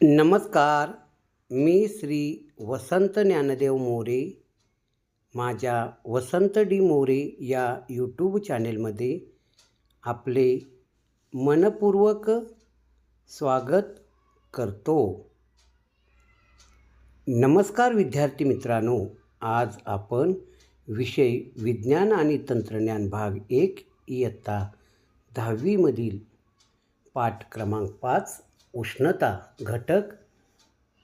नमस्कार मी श्री वसंत ज्ञानदेव मोरे माझ्या वसंत डी मोरे या यूट्यूब चॅनेलमध्ये आपले मनपूर्वक स्वागत करतो. नमस्कार विद्यार्थी मित्रांनो आज आपण विषय विज्ञान आणि तंत्रज्ञान भाग एक इयत्ता दहावीमधील पाठ क्रमांक पाच उष्णता घटक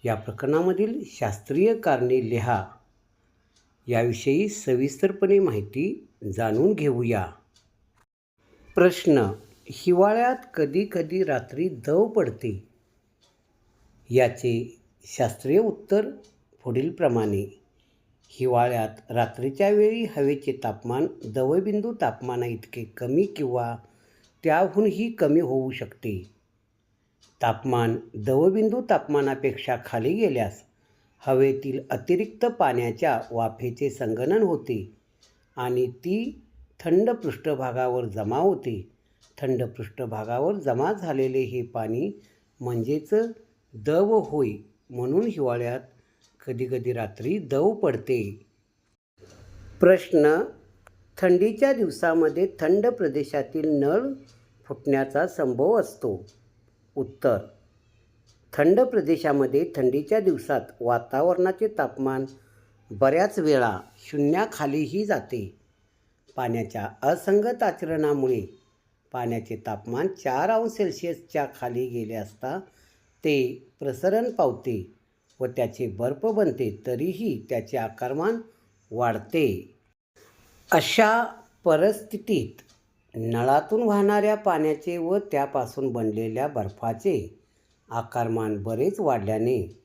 या प्रकरणामधील शास्त्रीय कारणे लिहा. याविषयी सविस्तरपणे माहिती जाणून घेऊया. प्रश्न हिवाळ्यात कधी कधी रात्री दव पडते? याचे शास्त्रीय उत्तर पुढीलप्रमाणे. हिवाळ्यात रात्रीच्या वेळी हवेचे तापमान दवबिंदू तापमाना इतके कमी किंवा त्याहूनही कमी होऊ शकते. तापमान दवबिंदू तापमानापेक्षा खाली गेल्यास हवेतील अतिरिक्त पाण्याच्या वाफेचे संगणन होते आणि ती थंड पृष्ठभागावर जमा होते. थंड पृष्ठभागावर जमा झालेले हे पाणी म्हणजेच दव होय म्हणून हिवाळ्यात कधीकधी रात्री दव पडते. प्रश्न थंडीच्या दिवसामध्ये थंड प्रदेशातील नळ फुटण्याचा संभव असतो. उत्तर. थंड प्रदेशामध्ये थंडीच्या दिवसात वातावरणाचे तापमान बऱ्याच वेळा शून्याखालीही जाते. पाण्याच्या असंगत आचरणामुळे पाण्याचे तापमान चार अंश सेल्सिअसच्या खाली गेले असता ते प्रसरण पावते व त्याचे बर्फ बनते तरीही त्याचे आकारमान वाढते. अशा परिस्थितीत नळातून वाहणाऱ्या पाण्याचे व त्यापासून बनलेल्या बर्फाचे आकारमान बरेच वाढल्याने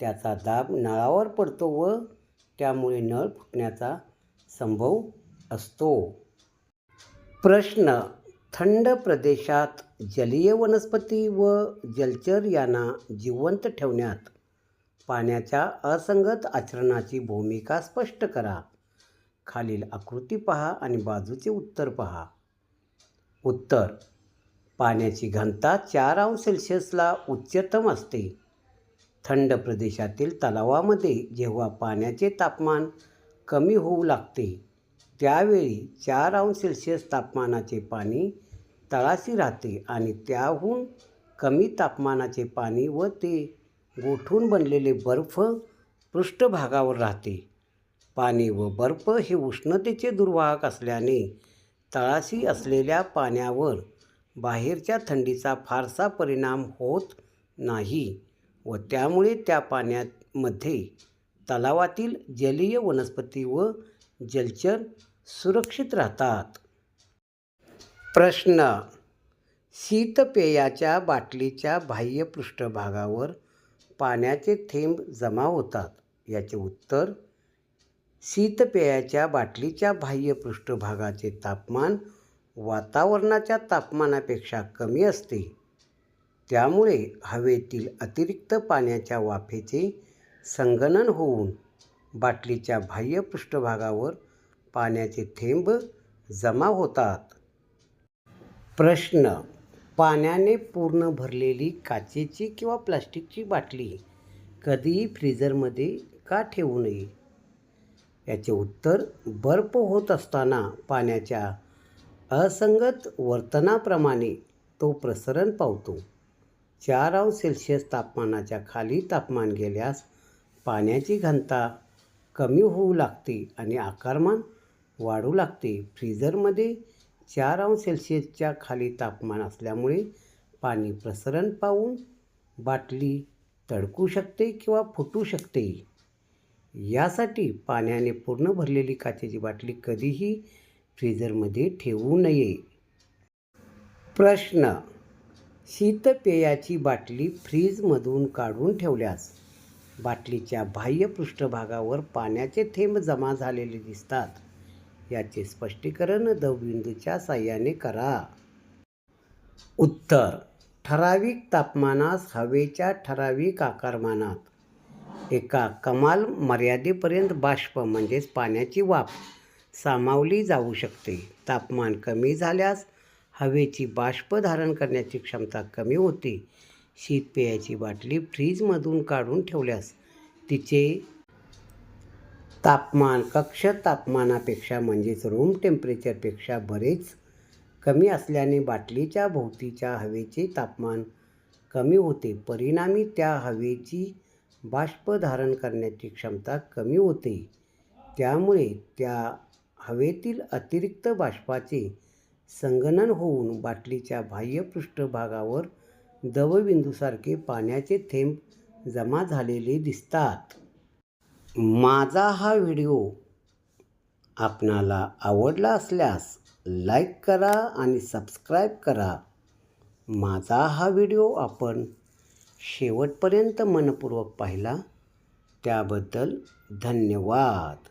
त्याचा दाब नळावर पडतो व त्यामुळे नळ फुटण्याचा संभव असतो. प्रश्न थंड प्रदेशात जलीय वनस्पती व जलचर यांना जिवंत ठेवण्यात पाण्याच्या असंगत आचरणाची भूमिका स्पष्ट करा. खालील आकृती पहा आणि बाजूचे उत्तर पहा. उत्तर. पाण्याची घनता चार अंश सेल्सिअसला उच्चतम असते. थंड प्रदेशातील तलावामध्ये जेव्हा पाण्याचे तापमान कमी होऊ लागते त्यावेळी चार अंश सेल्सिअस तापमानाचे पाणी तळाशी राहते आणि त्याहून कमी तापमानाचे पाणी व ते गोठून बनलेले बर्फ पृष्ठभागावर राहते. पाणी व बर्फ हे उष्णतेचे दुर्वाहक असल्याने तळाशी असलेल्या पाण्यावर बाहेरच्या थंडीचा फारसा परिणाम होत नाही व त्यामुळे त्या पाण्यामध्ये तलावातील जलीय वनस्पती व जलचर सुरक्षित राहतात. प्रश्न. शीतपेयाच्या बाटलीच्या बाह्य पृष्ठभागावर पाण्याचे थेंब जमा होतात. याचे उत्तर शीतपेयाच्या बाटलीच्या बाह्य पृष्ठभागाचे तापमान वातावरणाच्या तापमानापेक्षा कमी असते. त्यामुळे हवेतील अतिरिक्त पाण्याच्या वाफेचे संगणन होऊन बाटलीच्या बाह्य पृष्ठभागावर पाण्याचे थेंब जमा होतात. प्रश्न. पाण्याने पूर्ण भरलेली काचेची किंवा प्लास्टिकची बाटली कधीही फ्रीजरमध्ये का ठेवू नये? याचे उत्तर बर्फ होत असताना पाण्याच्या असंगत वर्तनाप्रमाणे तो प्रसरण पावतो. चार अंश सेल्सिअस तापमानाच्या खाली तापमान गेल्यास पाण्याची घनता कमी होऊ लागते आणि आकारमान वाढू लागते. फ्रीजरमध्ये चार अंश सेल्सिअसच्या खाली तापमान असल्यामुळे पाणी प्रसरण पावून बाटली तडकू शकते किंवा फुटू शकते. यासाठी पाण्याने पूर्ण भरलेली काचेची बाटली कधीही फ्रीजरमध्ये ठेवू नये. प्रश्न. शीतपेयाची बाटली फ्रीजमधून काढून ठेवल्यास बाटलीच्या बाह्य पृष्ठभागावर पाण्याचे थेंब जमा झालेले दिसतात. याचे स्पष्टीकरण दवबिंदूच्या साह्याने करा. उत्तर. ठराविक तापमानास हवेच्या ठराविक आकारमानात एका कमाल मर्यादेपर्यंत बाष्प म्हणजेच पाण्याची वाफ सामावली जाऊ शकते. तापमान कमी झाल्यास हवेची बाष्प धारण करण्याची क्षमता कमी होते. शीतपेयाची बाटली फ्रीजमधून काढून ठेवल्यास तिचे तापमान कक्ष तापमानापेक्षा म्हणजेच रूम टेम्परेचरपेक्षा बरेच कमी असल्याने बाटलीच्या भोवतीच्या हवेचे तापमान कमी होते. परिणामी त्या हवेची बाष्प धारण करण्याची क्षमता कमी होते. त्यामुळे त्या हवेतील अतिरिक्त बाष्पाचे संगनन होऊन बाटलीच्या बाह्य पृष्ठभागावर दवबिंदूसारखे पाण्याचे थेंब जमा झालेले दिसतात. माझा हा व्हिडिओ आपणाला आवडला असल्यास लाईक करा आणि सबस्क्राईब करा. माझा हा व्हिडिओ आपण शेवटपर्यंत मनपूर्वक पाहिला. त्याबद्दल धन्यवाद.